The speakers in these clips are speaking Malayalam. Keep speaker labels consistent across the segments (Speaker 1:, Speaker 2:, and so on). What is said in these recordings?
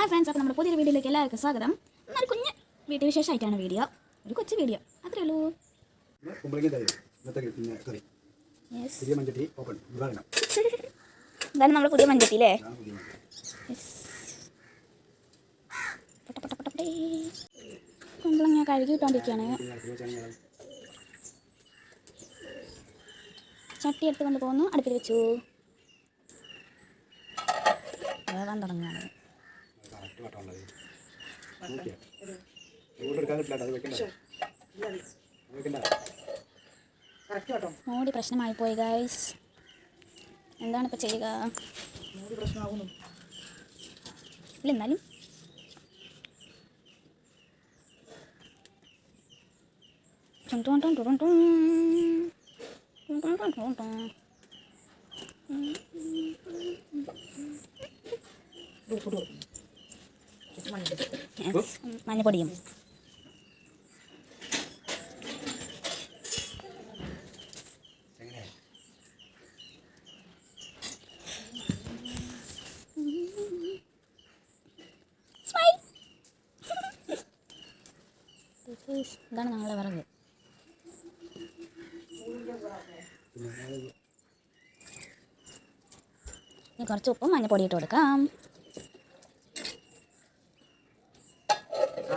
Speaker 1: ഹായ് ഫ്രണ്ട്സ് അപ്പോൾ നമ്മുടെ പുതിയൊരു വീഡിയോയിലേക്ക് എല്ലാവർക്കും സ്വാഗതം. എന്നാൽ കുഞ്ഞ് വീട്ടിൽ വിശേഷമായിട്ടാണ് വീഡിയോ. ഒരു കൊച്ചു വീഡിയോ. അത്രേ ഉള്ളൂ. ഇതാണ് നമ്മുടെ പുതിയ മഞ്ചട്ടി അല്ലേ? കഴുകി
Speaker 2: ഞാൻ
Speaker 1: ചട്ടി എടുത്ത് കൊണ്ട് പോകുന്നു. അടുപ്പിൽ വെച്ചു. വേവാൻ തുടങ്ങുകയാണ്. മോടി പ്രശ്നമായി പോയി ഗൈസ് എന്താണ് ഇപ്പോൾ ചെയ്യുക? ഇല്ല എന്നാലും. ടും.
Speaker 3: ഇത് ഫുഡ് കൊടുക്കും കുറച്ച് മഞ്ഞൾ
Speaker 1: Yes. മഞ്ഞപ്പൊടിയും. ഇതാണ് ഞങ്ങളുടെ വിറക്. ഇനി കുറച്ച് ഉപ്പും മഞ്ഞപ്പൊടി ഇട്ട് കൊടുക്കാം.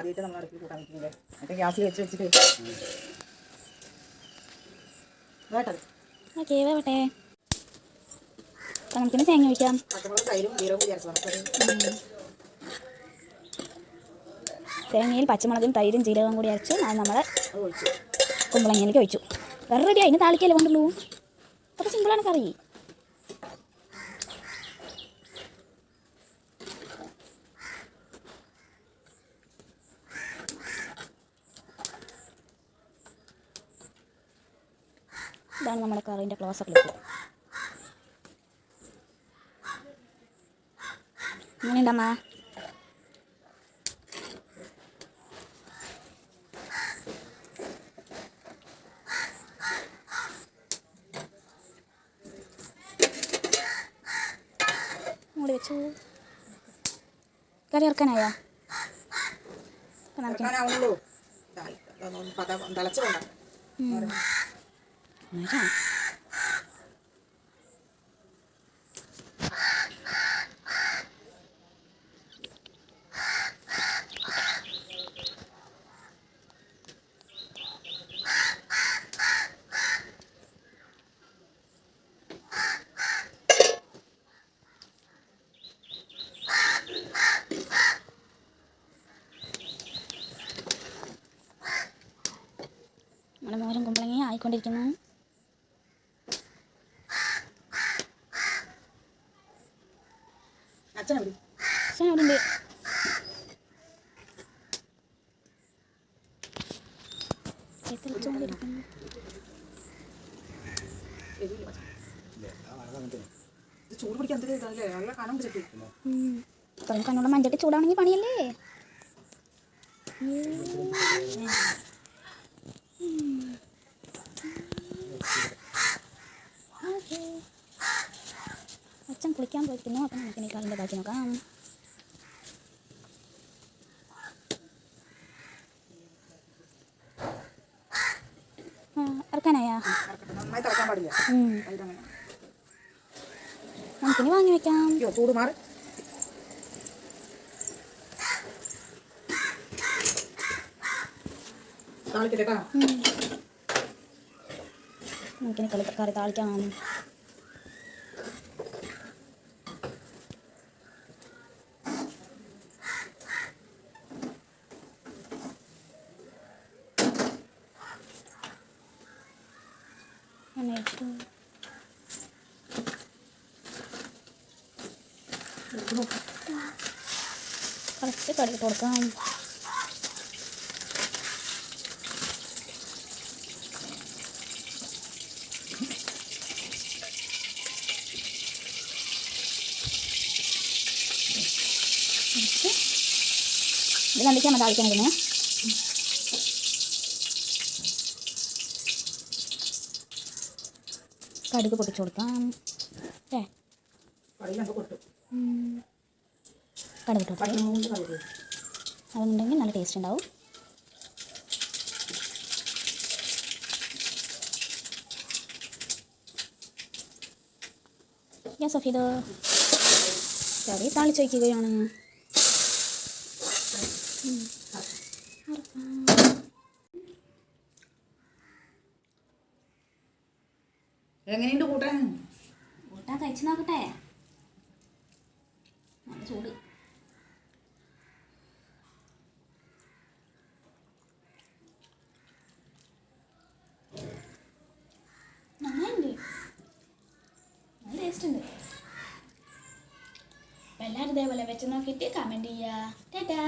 Speaker 3: ആദ്യമായിട്ട് നമ്മൾ അടുപ്പിൽ കൂട്ടാൻ വെക്കുന്നത് മറ്റേ ഗ്യാസിൽ വെച്ച് വെച്ചിട്ട് കേട്ടത്
Speaker 1: ഓക്കെ വേവട്ടെ. അപ്പം നമുക്കിനി തേങ്ങ ഒഴിക്കാം.
Speaker 3: പച്ചമുളകും തൈരും വിചാരിച്ചു നമുക്കത്
Speaker 1: തേങ്ങയിൽ പച്ചമുളകും തൈരും ജീരകവും കൂടി അരച്ച് അത് നമ്മൾ കുമ്പളങ്ങയിലേക്ക് ഒഴിച്ചു. കറി റെഡി അതിന് താളിക്കല്ലേ കൊണ്ടുള്ളൂ? അത്ര സിമ്പിളാണ് കറി. ഇതാണ് നമ്മുടെ കറിന്റെ ക്ലോസ് ക്ലിപ്പ് എങ്ങനെയുണ്ടമ്മ മൂടി വെച്ചു. കറി ഇറക്കാനായോ
Speaker 3: തിളച്ച്
Speaker 1: വരാം. നമ്മുടെ മോരും കുമ്പളങ്ങയും ആയിക്കൊണ്ടിരിക്കുന്നു അതിനുള്ള മഞ്ചട്ടി ചൂടാണെങ്കിൽ പണിയല്ലേ. അച്ഛൻ കുളിക്കാൻ പോയിരിക്കുന്നു അപ്പം നമുക്ക് ഇനി കറിന്റെ ബാക്കി നോക്കാം ആ, ഇറക്കാനായാ
Speaker 3: ഇറക്കട്ടെ. നന്നായി തിളക്കാൻ പാടില്ല.
Speaker 1: നമുക്കിനി വാങ്ങി വെക്കാം.
Speaker 3: ചൂട് മാറി.
Speaker 1: നമുക്കിനി കറി താളിക്കാം. എണ്ണ ഒഴിച്ചു. കുറച്ച് കടുക് ഇട്ട് കൊടുക്കാം ഇത് കണ്ടിക്കാൻ താളിക്കാൻ ഇതിനെ കടുക് പൊട്ടിച്ചു കൊടുക്കാം. അല്ലേ. കടുക് അതുണ്ടെങ്കിൽ നല്ല ടേസ്റ്റ് ഉണ്ടാവും. ഞാൻ ചെയ്തോ കറി താളിച്ച് വയ്ക്കുകയാണ്.
Speaker 3: എങ്ങനെയുണ്ട് കൂട്ടാൻ?
Speaker 1: കൂട്ടാൻ കഴിച്ച് നോക്കട്ടെ. നല്ല ചൂട്. ടേസ്റ്റ് ഉണ്ട്. എല്ലാവരും ഇതേപോലെ വെച്ച് നോക്കിയിട്ട് കമന്റ് ചെയ്യുക. ടാറ്റാ.